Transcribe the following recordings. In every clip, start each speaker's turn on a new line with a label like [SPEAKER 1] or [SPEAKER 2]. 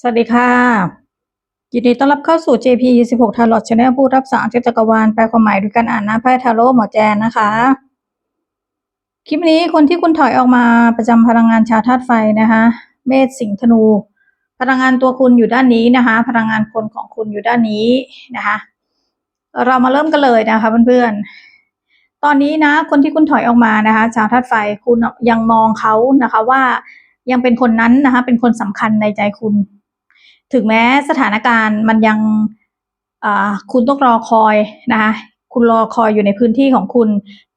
[SPEAKER 1] สวัสดีค่ะยินดีต้อนรับเข้าสู่ JP 16 Tarot Channel ผู้รับสารจักรวาลแปลความหมายด้วยการอ่านหน้าไพ่ทาโร่หมอแจนนะคะ คลิปนี้คนที่คุณถอยออกมาประจำพลังงานชาวธาตุไฟนะคะ เมษสิงห์ธนู พลังงานตัวคุณอยู่ด้านนี้นะคะ พลังงานคนของคุณอยู่ด้านนี้นะคะ เรามาเริ่มกันเลยนะคะเพื่อนๆ ตอนนี้นะ คนที่คุณถอยออกมานะคะ ชาวธาตุไฟคุณยังมองเขานะคะว่ายังเป็นคนนั้นนะคะเป็นคนสำคัญในใจคุณ ถึงแม้สถานการณ์มันยังคุณต้องรอคอยนะคะคุณรอคอยอยู่ในพื้นที่ของคุณ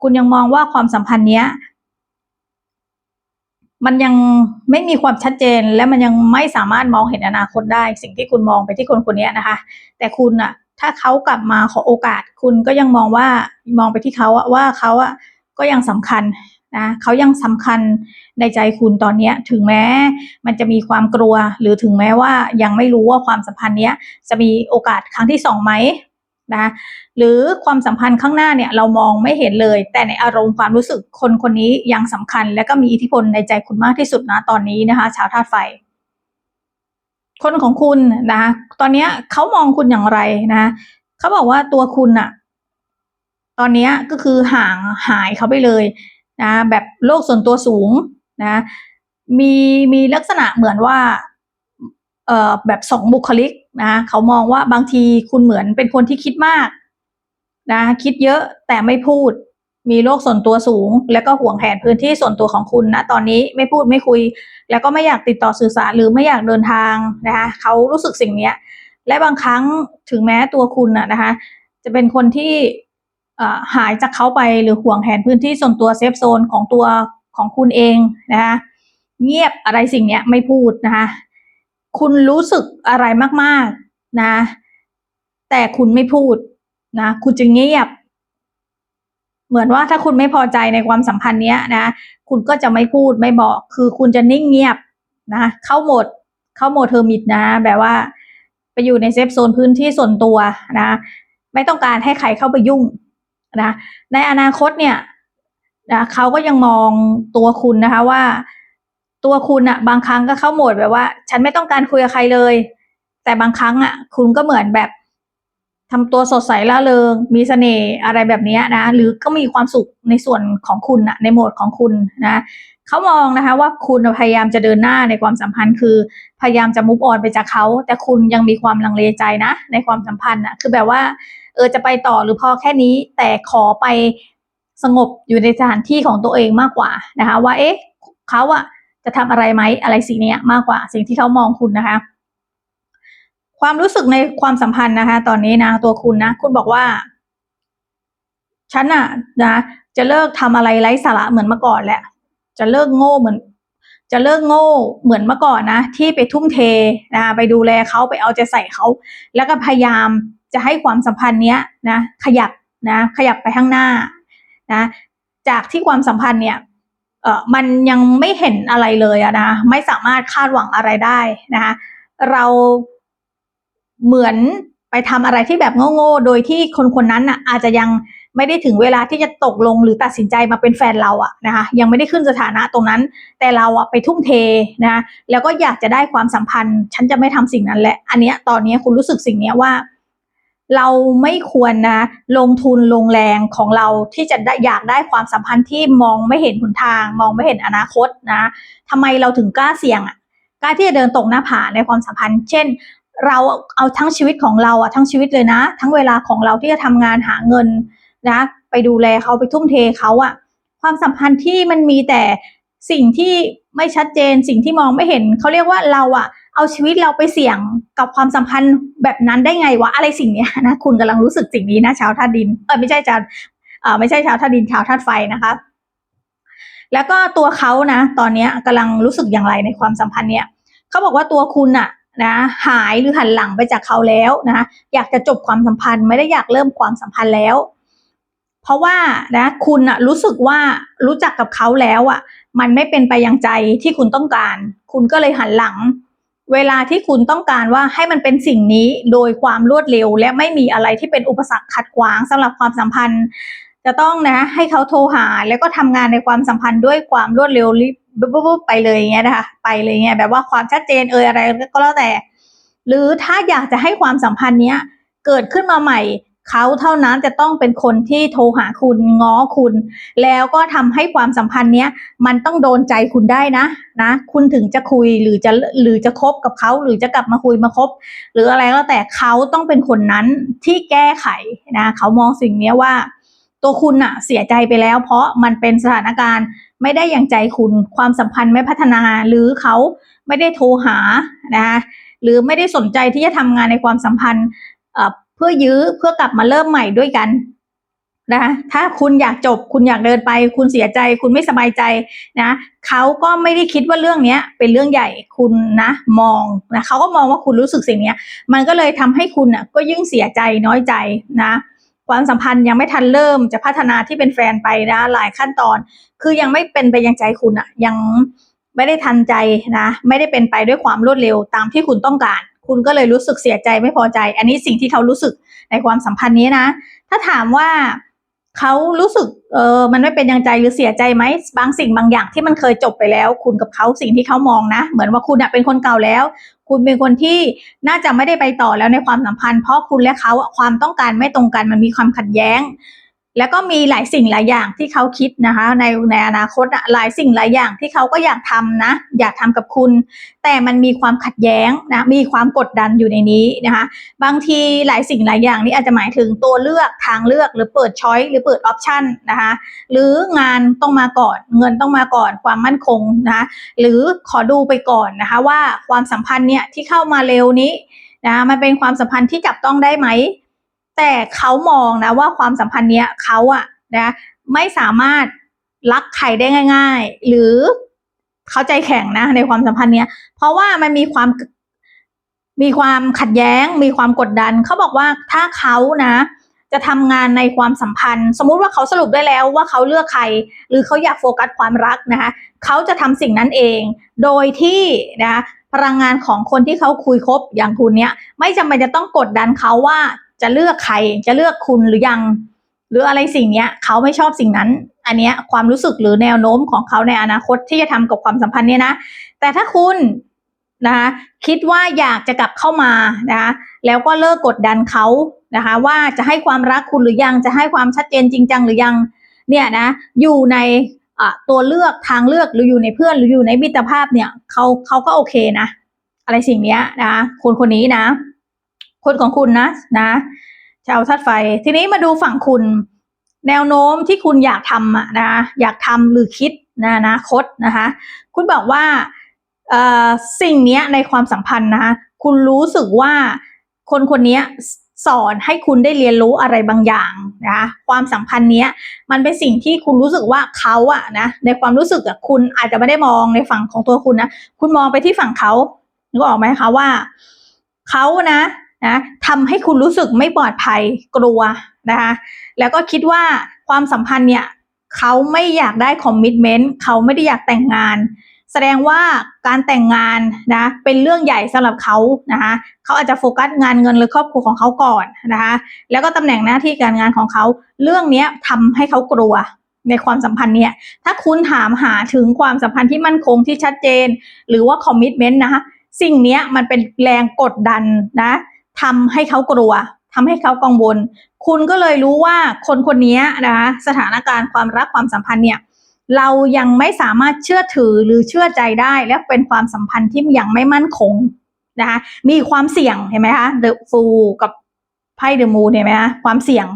[SPEAKER 1] คุณยังมองว่าความสัมพันธ์เนี้ย มันยังไม่มีความชัดเจนและมันยังไม่สามารถมองเห็นอนาคตได้ สิ่งที่คุณมองไปที่คนคนนี้นะคะ แต่คุณอะถ้าเขากลับมาขอโอกาส คุณก็ยังมองว่ามองไปที่เขาอะว่าเขาอะก็ยังสำคัญ นะเขายังสำคัญในใจคุณตอนเนี้ยถึงแม้มันจะมีความกลัว หรือถึงแม้ว่ายังไม่รู้ว่าความสัมพันธ์เนี้ยจะมีโอกาสครั้งที่สองไหมนะหรือความสัมพันธ์ข้างหน้าเนี่ยเรามองไม่เห็นเลย แต่ในอารมณ์ความรู้สึกคนคนนี้ยังสำคัญ และก็มีอิทธิพลในใจคุณมากที่สุดนะตอนนี้นะคะ ชาวธาตุไฟ คนของคุณนะตอนนี้เขามองคุณอย่างไรนะเขาบอกว่าตัวคุณอะตอนนี้ก็คือห่างหายเขาไปเลย นะแบบโลกส่วนตัวสูงนะมีมีลักษณะเหมือนว่าเอ่อแบบสองบุคลิกนะเขามองว่าบางทีคุณเหมือนเป็นคนที่คิดมากนะคิดเยอะแต่ไม่พูด มีโลกส่วนตัวสูง แล้วก็ห่วงแผนพื้นที่ส่วนตัวของคุณนะตอนนี้ไม่พูดไม่คุย แล้วก็ไม่อยากติดต่อสื่อสารหรือไม่อยากเดินทางนะคะเขารู้สึกสิ่งเนี้ย และบางครั้งถึงแม้ตัวคุณอะนะคะ จะเป็นคนที่ หายจากเขาไปหรือห่วงแหนพื้นที่ส่วนตัวเซฟโซนของตัวของคุณเองนะคะเงียบอะไรสิ่งเนี้ยไม่พูดนะคะคุณรู้สึกอะไรมากๆนะแต่คุณไม่พูดนะคุณจะเงียบ เหมือนว่าถ้าคุณไม่พอใจในความสัมพันธ์เนี้ยนะคุณก็จะไม่พูดไม่บอก คือคุณจะนิ่งเงียบนะเข้าโหมดเข้าโหมดเทอร์มิตนะ แบบว่า ไปอยู่ในเซฟโซนพื้นที่ส่วนตัวนะ ไม่ต้องการให้ใครเข้าไปยุ่ง นะในอนาคตเนี่ยนะเขาก็ยังมองตัวคุณนะคะว่า ตัวคุณอะบางครั้งก็เข้าโหมดแบบว่า ฉันไม่ต้องการคุยกับใครเลย แต่บางครั้งอะคุณก็เหมือนแบบทำตัวสดใสล่าเริง มีเสน่ห์อะไรแบบนี้นะ หรือก็มีความสุขในส่วนของคุณอะในโหมดของคุณนะเขามองนะคะว่าคุณพยายามจะเดินหน้าในความสัมพันธ์ คือพยายามจะมุฟออนไปจากเขา แต่คุณยังมีความลังเลใจนะ ในความสัมพันธ์อะคือแบบว่า ออจะไปต่อหรือพอแค่นี้ แต่ขอไปสงบอยู่ในสถานที่ของตัวเองมากกว่านะคะ ว่าเอ๊ะเขาอะจะทำอะไรไหมอะไรสิ่งเนี้ยมากกว่า สิ่งที่เขามองคุณนะคะ ความรู้สึกในความสัมพันธ์นะคะ ตอนนี้นะตัวคุณนะ คุณบอกว่า ฉันอะนะจะเลิกทำอะไรไร้สาระเหมือนเมื่อก่อนแหละจะเลิกโง่เหมือน จะเลิกโง่เหมือนเมื่อก่อนนะ ที่ไปทุ่มเทนะไปดูแลเขาไปเอาใจใส่เขา แล้วก็พยายาม จะให้ความสัมพันธ์เนี้ยนะขยับนะขยับไปข้างหน้านะจากที่ความสัมพันธ์เนี่ยเออมันยังไม่เห็นอะไรเลยอะนะไม่สามารถคาดหวังอะไรได้นะคะเราเหมือนไปทำอะไรที่แบบโง่ๆโดยที่คนคนนั้นน่ะอาจจะยังไม่ได้ถึงเวลาที่จะตกลงหรือตัดสินใจมาเป็นแฟนเราอะนะคะยังไม่ได้ขึ้นสถานะตรงนั้น แต่เราอะไปทุ่มเทนะแล้วก็อยากจะได้ความสัมพันธ์ ฉันจะไม่ทำสิ่งนั้นแหละ อันเนี้ยตอนเนี้ยคุณรู้สึกสิ่งเนี้ยว่า เราไม่ควรนะ ลงทุนลงแรงของเราที่จะได้อยากได้ความสัมพันธ์ที่มองไม่เห็นหนทาง มองไม่เห็นอนาคตนะทำไมเราถึงกล้าเสี่ยงอะกล้าที่จะเดินตกหน้าผาในความสัมพันธ์ เช่น เราเอาทั้งชีวิตของเราอะทั้งชีวิตเลยนะ ทั้งเวลาของเราที่จะทำงานหาเงินนะไปดูแลเขาไปทุ่มเทเขาอะความสัมพันธ์ที่มันมีแต่สิ่งที่ไม่ชัดเจนสิ่งที่มองไม่เห็นเขาเรียกว่าเราอะ เอาชีวิตเราไปเสี่ยงกับความสัมพันธ์แบบนั้นได้ไงวะอะไรสิ่งนี้นะคุณกำลังรู้สึกสิ่งนี้นะชาวธาตุดินเออไม่ใช่ชาวเออไม่ใช่ชาวธาตุดินชาวธาตุไฟนะคะแล้วก็ตัวเขานะ ตอนเนี้ยกำลังรู้สึกอย่างไรในความสัมพันธ์เนี้ยเขาบอกว่าตัวคุณอะนะหายหรือหันหลังไปจากเขาแล้วนะอยากจะจบความสัมพันธ์ไม่ได้อยากเริ่มความสัมพันธ์แล้ว เพราะว่านะคุณอะรู้สึกว่ารู้จักกับเขาแล้วอะมันไม่เป็นไปอย่างใจที่คุณต้องการ คุณก็เลยหันหลัง เวลาที่คุณต้องการว่าให้มันเป็นสิ่งนี้โดยความรวดเร็ว และไม่มีอะไรที่เป็นอุปสรรคขัดขวางสำหรับความสัมพันธ์ จะต้องนะให้เขาโทรหาแล้วก็ทำงานในความสัมพันธ์ด้วยความรวดเร็วรีบปุ๊บไปเลยอย่างเงี้ยนะคะไปเลยเงี้ยแบบว่าความชัดเจนเอยอะไรก็แล้วแต่ หรือถ้าอยากจะให้ความสัมพันธ์เนี้ยเกิดขึ้นมาใหม่ เขาเท่านั้นจะต้องเป็นคนที่โทรหาคุณง้อคุณ แล้วก็ทำให้ความสัมพันธ์เนี้ยมันต้องโดนใจคุณได้นะนะคุณถึงจะคุยหรือจะหรือจะคบกับเขาหรือจะกลับมาคุยมาคบ หรืออะไรก็แต่เขาต้องเป็นคนนั้นที่แก้ไขนะเขามองสิ่งเนี้ยว่า ตัวคุณอะเสียใจไปแล้ว เพราะมันเป็นสถานการณ์ไม่ได้อย่างใจคุณความสัมพันธ์ไม่พัฒนาหรือเขาไม่ได้โทรหานะคะหรือไม่ได้สนใจที่จะทำงานในความสัมพันธ์ พื่อยื้อเพื่อกลับมาเริ่มใหม่ด้วยกันนะถ้าคุณอยากจบ คุณอยากเดินไป คุณเสียใจ คุณไม่สบายใจนะเขาก็ไม่ได้คิดว่าเรื่องเนี้ย เป็นเรื่องใหญ่คุณนะมองนะเขาก็มองว่าคุณรู้สึกสิ่งเนี้ย มันก็เลยทำให้คุณอะก็ยิ่งเสียใจน้อยใจนะความสัมพันธ์ยังไม่ทันเริ่มจะพัฒนาที่เป็นแฟนไปนะหลายขั้นตอน คือยังไม่เป็นไปยังใจคุณอะ ยังไม่ได้ทันใจนะ ไม่ได้เป็นไปด้วยความรวดเร็วตามที่คุณต้องการ คุณก็เลยรู้สึกเสียใจไม่พอใจ อันนี้สิ่งที่เขารู้สึกในความสัมพันธ์นี้นะ ถ้าถามว่าเขารู้สึกเออมันไม่เป็นยังใจหรือเสียใจไหมบางสิ่งบางอย่างที่มันเคยจบไปแล้ว คุณกับเขาสิ่งที่เขามองนะ เหมือนว่าคุณอะเป็นคนเก่าแล้ว คุณเป็นคนที่น่าจะไม่ได้ไปต่อแล้วในความสัมพันธ์ เพราะคุณและเขาความต้องการไม่ตรงกันมันมีความขัดแย้ง แล้วก็มีหลายสิ่งหลายอย่างที่เขาคิดนะคะ ในในอนาคตอะหลายสิ่งหลายอย่างที่เขาก็อยากทำนะ อยากทำกับคุณ แต่มันมีความขัดแย้งนะมีความกดดันอยู่ในนี้นะคะ บางทีหลายสิ่งหลายอย่างนี้อาจจะหมายถึงตัวเลือกทางเลือกหรือเปิดช้อยหรือเปิดออปชันนะคะหรืองานต้องมาก่อนเงินต้องมาก่อนความมั่นคงนะคะหรือขอดูไปก่อนนะคะว่าความสัมพันธ์เนี่ยที่เข้ามาเร็วนี้นะมันเป็นความสัมพันธ์ที่จับต้องได้ไหม แต่เขามองนะว่าความสัมพันธ์เนี้ยเขาอะนะไม่สามารถรักใครได้ง่าย ๆ หรือเขาใจแข็งนะในความสัมพันธ์เนี้ย เพราะว่ามันมีความมีความขัดแย้ง มีความกดดัน เขาบอกว่าถ้าเขานะ จะทำงานในความสัมพันธ์ สมมุติว่าเขาสรุปได้แล้วว่าเขาเลือกใคร หรือเขาอยากโฟกัสความรักนะคะเขาจะทำสิ่งนั้นเอง โดยที่นะพลังงานของคนที่เขาคุยคบอย่างคุณเนี้ยไม่จำเป็นจะต้องกดดันเขาว่า จะเลือกใครจะเลือกคุณหรือยัง หรืออะไรสิ่งเนี้ย เขาไม่ชอบสิ่งนั้น อันเนี้ยความรู้สึกหรือแนวโน้มของเขาในอนาคตที่จะทำกับความสัมพันธ์เนี่ยนะแต่ถ้าคุณนะคะคิดว่าอยากจะกลับเข้ามานะคะแล้วก็เลิกกดดันเขานะคะว่าจะให้ความรักคุณหรือยังจะให้ความชัดเจนจริงจังหรือยังเนี่ยนะอยู่ในตัวเลือกทางเลือกหรืออยู่ในเพื่อนหรืออยู่ในมิตรภาพเนี่ยเขาเขาก็โอเคนะ อะไรสิ่งเนี้ยนะคนคนนี้นะ คนของคุณนะนะชาวธาตุไฟ ทีนี้มาดูฝั่งคุณ แนวโน้มที่คุณอยากทำอะนะอยากทำหรือคิดนอนาคตนะคะ คุณบอกว่าสิ่งนี้ในความสัมพันธ์นะคะคุณรู้สึกว่าคนคนนี้สอนให้คุณได้เรียนรู้อะไรบางอย่างนะคะความสัมพันธ์เนี้ยมันเป็นสิ่งที่คุณรู้สึกว่าเขาอะนะในความรู้สึกอะคุณอาจจะไม่ได้มองในฝั่งของตัวคุณนะคุณมองไปที่ฝั่งเขานึกออกไหมคะว่าเขานะ นะทำให้คุณรู้สึกไม่ปลอดภัยกลัวนะคะแล้วก็คิดว่าความสัมพันธ์เนี่ยเขาไม่อยากได้คอมมิชเมนต์เขาไม่ได้อยากแต่งงาน แสดงว่าการแต่งงานนะเป็นเรื่องใหญ่สำหรับเขานะคะเขาอาจจะโฟกัสงานเงินหรือครอบครัวของเขาก่อนนะคะแล้วก็ตำแหน่งหน้าที่การงานของเขา เรื่องเนี้ยทำให้เขากลัวในความสัมพันธ์เนี่ย ถ้าคุณถามหาถึงความสัมพันธ์ที่มั่นคงที่ชัดเจน หรือว่าคอมมิชเมนต์นะคะ สิ่งเนี้ยมันเป็นแรงกดดันนะ ทำให้เขากลัวทำให้เขากังวล คุณก็เลยรู้ว่าคนคนนี้นะคะสถานการณ์ความรักความสัมพันธ์เนี่ยเรายังไม่สามารถเชื่อถือหรือเชื่อใจได้ และเป็นความสัมพันธ์ที่ยังไม่มั่นคงนะคะมีความเสี่ยงเห็นไหมคะเดอะฟูกับไพ่เดอะมูนเห็นไหมคะความเสี่ยง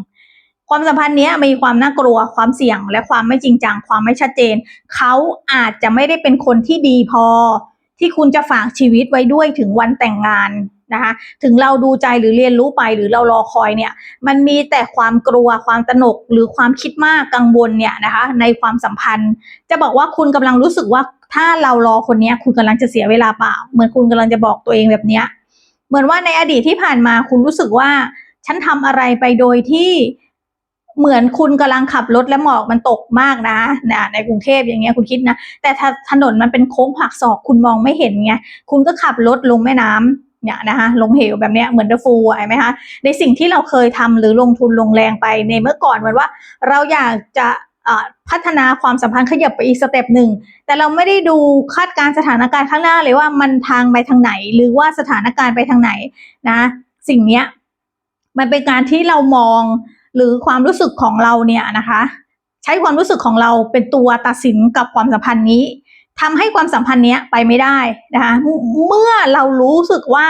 [SPEAKER 1] ความสัมพันธ์เนี้ยมีความน่ากลัวความเสี่ยง และความไม่จริงจังความไม่ชัดเจน เขาอาจจะไม่ได้เป็นคนที่ดีพอ ที่คุณจะฝากชีวิตไว้ด้วยถึงวันแต่งงาน นะคะ ถึงเราดูใจหรือเรียนรู้ไปหรือเรารอคอยเนี่ย มันมีแต่ความกลัวความตนกหรือความคิดมากกังวลเนี่ยนะคะ ในความสัมพันธ์ จะบอกว่าคุณกำลังรู้สึกว่าถ้าเรารอคนนี้คุณกำลังจะเสียเวลาเปล่า เหมือนคุณกำลังจะบอกตัวเองแบบเนี้ยเหมือนว่าในอดีตที่ผ่านมาคุณรู้สึกว่า ฉันทำอะไรไปโดยที่เหมือนคุณกำลังขับรถและหมอกมันตกมากนะนะในกรุงเทพอย่างเงี้ยคุณคิดนะ แต่ถ้าถนนมันเป็นโค้งผักศอกคุณมองไม่เห็นไงคุณก็ขับรถลงแม่น้ำ เนี่ยนะคะลงเหวแบบเนี้ยเหมือนเดอะฟูเห็นไหมคะในสิ่งที่เราเคยทำหรือลงทุนลงแรงไปในเมื่อก่อนเหมือนว่า เราอยากจะพัฒนาความสัมพันธ์ขยับไปอีกสเต็ปหนึ่ง แต่เราไม่ได้ดูคาดการณสถานการณ์ข้างหน้าเลยว่ามันทางไปทางไหน หรือว่าสถานการณ์ไปทางไหนนะสิ่งเนี้ยมันเป็นการที่เรามองหรือความรู้สึกของเราเนี่ยนะคะ ใช้ความรู้สึกของเราเป็นตัวตัดสินกับความสัมพันธ์นี้ ทำให้ความสัมพันธ์เนี้ยไปไม่ได้นะคะเมื่อเรารู้สึกว่า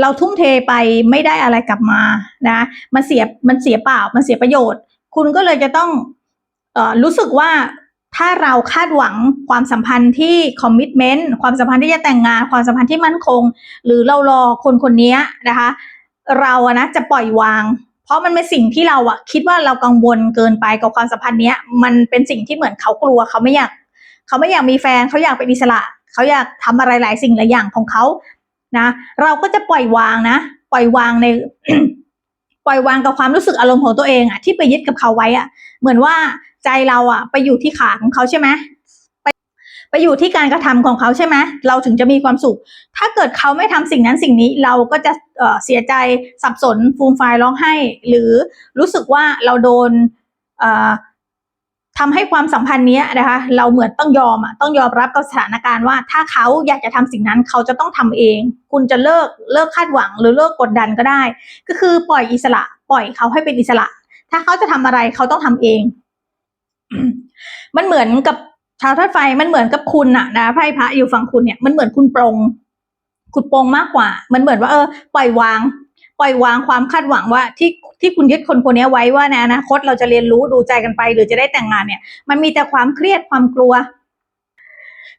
[SPEAKER 1] เราทุ่มเทไปไม่ได้อะไรกลับมานะมันเสียมันเสียเปล่ามันเสียประโยชน์ คุณก็เลยจะต้องเออรู้สึกว่าถ้าเราคาดหวังความสัมพันธ์ที่คอมมิชเมนต์ความสัมพันธ์ที่จะแต่งงาน ความสัมพันธ์ที่มั่นคง หรือเรารอคนคนนี้นะคะ เราอะนะจะปล่อยวาง เพราะมันเป็นสิ่งที่เราอะคิดว่าเรากังวลเกินไปกับความสัมพันธ์เนี้ย มันเป็นสิ่งที่เหมือนเขากลัวเขาไม่อยาก เขาไม่อยากมีแฟนเขาอยากเป็นอิสระ เขาอยากทำอะไรหลายสิ่งหลายอย่างของเขานะเราก็จะปล่อยวางนะ ปล่อยวางใน ปล่อยวางกับความรู้สึกอารมณ์ของตัวเองอะที่ไปยึดกับเขาไว้อะเหมือนว่าใจเราอะไปอยู่ที่ขาของเขาใช่ไหมไปไปอยู่ที่การกระทำของเขาใช่ไหมเราถึงจะมีความสุข ถ้าเกิดเขาไม่ทำสิ่งนั้นสิ่งนี้เราก็จะเเสียใจสับสนฟูมไฟร้องไห้ หรือรู้สึกว่าเราโดนเออ ทำให้ความสัมพันธ์นี้นะคะ เราเหมือนต้องยอมอะต้องยอมรับกับสถานการณ์ว่า ถ้าเขาอยากจะทำสิ่งนั้นเขาจะต้องทำเอง คุณจะเลิกเลิกคาดหวัง หรือเลิกกดดันก็ได้ ก็คือปล่อยอิสระ ปล่อยเขาให้เป็นอิสระ ถ้าเขาจะทำอะไรเขาต้องทำเอง มันเหมือนกับชาวธาตุไฟมันเหมือนกับคุณอะนะไพ่พระอยู่ฝั่งคุณเนี่ยมันเหมือนคุณปรงคุณปรงมากกว่า มันเหมือนว่าเออปล่อยวาง ปล่อยวางความคาดหวังว่าที่ที่คุณยึดคนคนนี้ไว้ว่าในอนาคตเราจะเรียนรู้ดูใจกันไป หรือจะได้แต่งงานเนี่ย มันมีแต่ความเครียดความกลัว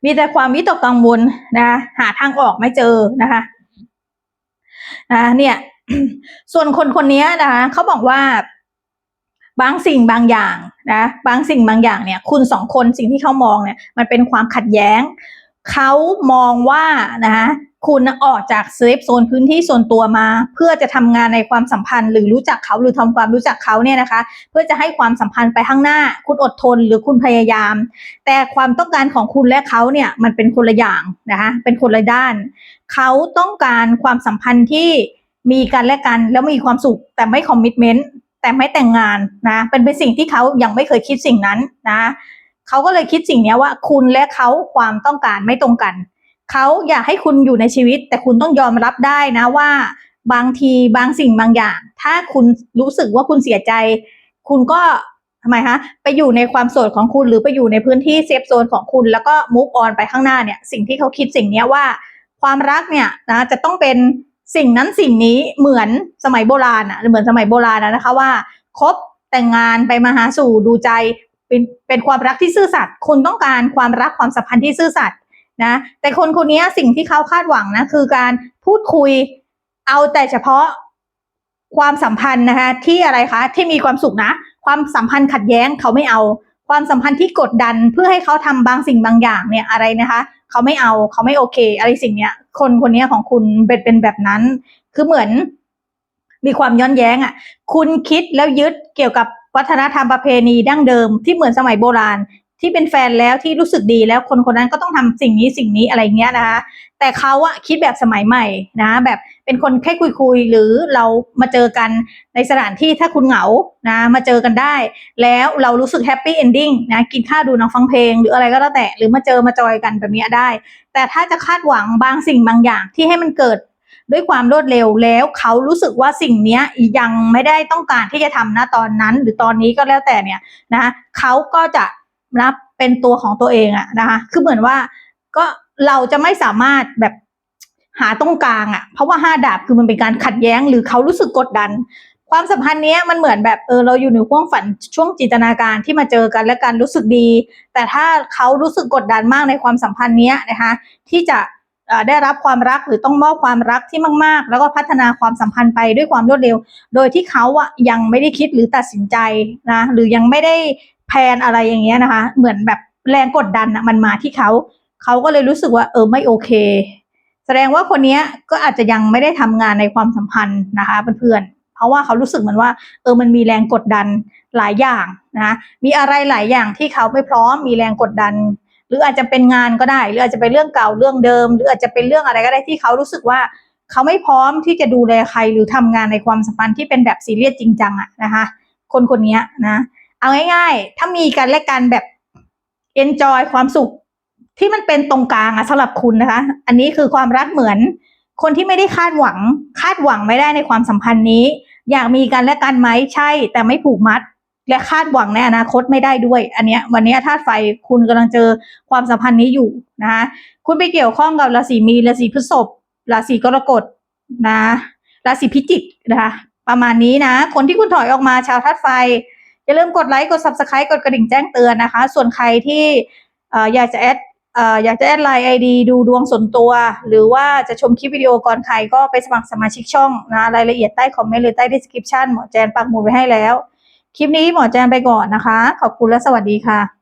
[SPEAKER 1] มีแต่ความวิตกกังวลนะหาทางออกไม่เจอนะคะนะเนี่ยส่วนคนคนนี้นะคะเขาบอกว่าบางสิ่งบางอย่างนะบางสิ่งบางอย่างเนี่ย คุณสองคนสิ่งที่เขามองเนี่ย มันเป็นความขัดแย้ง เขามองว่านะคะคุณออกจากเซฟโซนพื้นที่ส่วนตัวมา เพื่อจะทำงานในความสัมพันธ์ หรือรู้จักเขาหรือทำความรู้จักเขาเนี่ยนะคะ เพื่อจะให้ความสัมพันธ์ไปข้างหน้า คุณอดทนหรือคุณพยายาม แต่ความต้องการของคุณและเขาเนี่ยมันเป็นคนละอย่างนะคะเป็นคนละด้าน เขาต้องการความสัมพันธ์ที่มีกันและกันแล้วมีความสุขแต่ไม่คอมมิชเมนต์แต่ไม่แต่งงานนะเป็นเป็นสิ่งที่เขายังไม่เคยคิดสิ่งนั้นนะ เขาก็เลยคิดสิ่งนี้ว่าคุณและเขาความต้องการไม่ตรงกัน เขาอยากให้คุณอยู่ในชีวิต แต่คุณต้องยอมรับได้นะว่า บางทีบางสิ่งบางอย่าง ถ้าคุณรู้สึกว่าคุณเสียใจ คุณก็ทำไมคะไปอยู่ในความโสดของคุณหรือไปอยู่ในพื้นที่เซฟโซนของคุณแล้วก็มูฟออนไปข้างหน้าเนี่ย สิ่งที่เขาคิดสิ่งนี้ว่า ความรักเนี่ยนะจะต้องเป็นสิ่งนั้นสิ่งนี้เหมือนสมัยโบราณอะเหมือนสมัยโบราณนะคะว่าคบแต่งงานไปมาหาสู่ดูใจ เป็นเป็นความรักที่ซื่อสัตย์คุณต้องการความรักความสัมพันธ์ที่ซื่อสัตย์นะแต่คนคนนี้สิ่งที่เขาคาดหวังนะคือการพูดคุยเอาแต่เฉพาะความสัมพันธ์นะคะที่อะไรคะที่มีความสุขนะ ความสัมพันธ์ขัดแย้งเขาไม่เอา ความสัมพันธ์ที่กดดันเพื่อให้เขาทำบางสิ่งบางอย่างเนี่ยอะไรนะคะเขาไม่เอาเขาไม่โอเค อะไรสิ่งเนี้ย คนคนนี้ของคุณเป็นเป็นแบบนั้น คือเหมือนมีความย้อนแย้งอะ คุณคิดแล้วยึดเกี่ยวกับ วัฒนธรรมประเพณีดั้งเดิมที่เหมือนสมัยโบราณที่เป็นแฟนแล้วที่รู้สึกดีแล้วคนคนนั้นก็ต้องทำสิ่งนี้สิ่งนี้อะไรเงี้ยนะคะ แต่เขาอะคิดแบบสมัยใหม่นะแบบเป็นคนแค่คุยคุยๆหรือเรามาเจอกันในสถานที่ถ้าคุณเหงานะมาเจอกันได้ แล้วเรารู้สึกแฮปปี้เอนดิ้งนะกินข้าวดูหนังฟังเพลง หรืออะไรก็แล้วแต่หรือมาเจอมาจอยกันแบบเนี้ยได้ แต่ถ้าจะคาดหวังบางสิ่งบางอย่างที่ให้มันเกิด ด้วยความรวดเร็วแล้วเขารู้สึกว่าสิ่งนี้ยังไม่ได้ต้องการที่จะทำนะตอนนั้น หรือตอนนี้ก็แล้วแต่เนี่ยนะเขาก็จะรับเป็นตัวของตัวเองอะนะคะคือเหมือนว่าก็เราจะไม่สามารถแบบหาตรงกลางอะเพราะว่าห้าดาบคือมันเป็นการขัดแย้ง หรือเขารู้สึกกดดัน ความสัมพันธ์เนี้ยมันเหมือนแบบเออเราอยู่ในห่วงฝันช่วงจินตนาการที่มาเจอกันและกันรู้สึกดี แต่ถ้าเขารู้สึกกดดันมากในความสัมพันธ์เนี้ยนะคะ ที่จะ ได้รับความรักหรือต้องมอบความรักที่มาก ๆ แล้วก็พัฒนาความสัมพันธ์ไปด้วยความรวดเร็ว โดยที่เขาอะยังไม่ได้คิดหรือตัดสินใจนะหรือยังไม่ได้แพลนอะไรอย่างเงี้ยนะคะ เหมือนแบบแรงกดดันอะมันมาที่เขาเขาก็เลยรู้สึกว่าเออไม่โอเค แสดงว่าคนนี้ก็อาจจะยังไม่ได้ทำงานในความสัมพันธ์นะคะเพื่อนๆเพราะว่าเขารู้สึกเหมือนว่า เออมันมีแรงกดดันหลายอย่างนะมีอะไรหลายอย่างที่เขาไม่พร้อมมีแรงกดดัน หรืออาจจะเป็นงานก็ได้ หรืออาจจะเป็นเรื่องเก่าเรื่องเดิม หรืออาจจะเป็นเรื่องอะไรก็ได้ที่เขารู้สึกว่าเขาไม่พร้อมที่จะดูแลใครหรือทำงานในความสัมพันธ์ที่เป็นแบบซีเรียสจริงจังอะนะคะ คนคนนี้นะ เอาง่ายๆ ถ้ามีกันและกันแบบ enjoy ความสุขที่มันเป็นตรงกลางอะสำหรับคุณนะคะ อันนี้คือความรักเหมือนคนที่ไม่ได้คาดหวัง คาดหวังไม่ได้ในความสัมพันธ์นี้ อยากมีกันและกันไหมใช่ แต่ไม่ผูกมัด และคาดหวังในอนาคตไม่ได้ด้วย อันเนี้ยวันนี้ธาตุไฟคุณกำลังเจอความสัมพันธ์นี้อยู่นะคะคุณไปเกี่ยวข้องกับราศีมีราศีพฤษภราศีกรกฎนะราศีพิจิกนะคะประมาณนี้นะ คนที่คุณถอยออกมาชาวธาตุไฟอย่าลืมกดไลค์กด subscribe กดกระดิ่งแจ้งเตือนนะคะ ส่วนใครที่อยากจะแอดอยากจะแอดไลน์ไอดีดูดวงส่วนตัว หรือว่าจะชมคลิปวิดีโอก่อนใครก็ไปสมัครสมาชิกช่องนะรายละเอียดใต้คอมเมนต์หรือใต้ description หมอแจนปักหมุดไว้ให้แล้ว คลิปนี้หมอแจนไปก่อนนะคะ ขอบคุณและสวัสดีค่ะ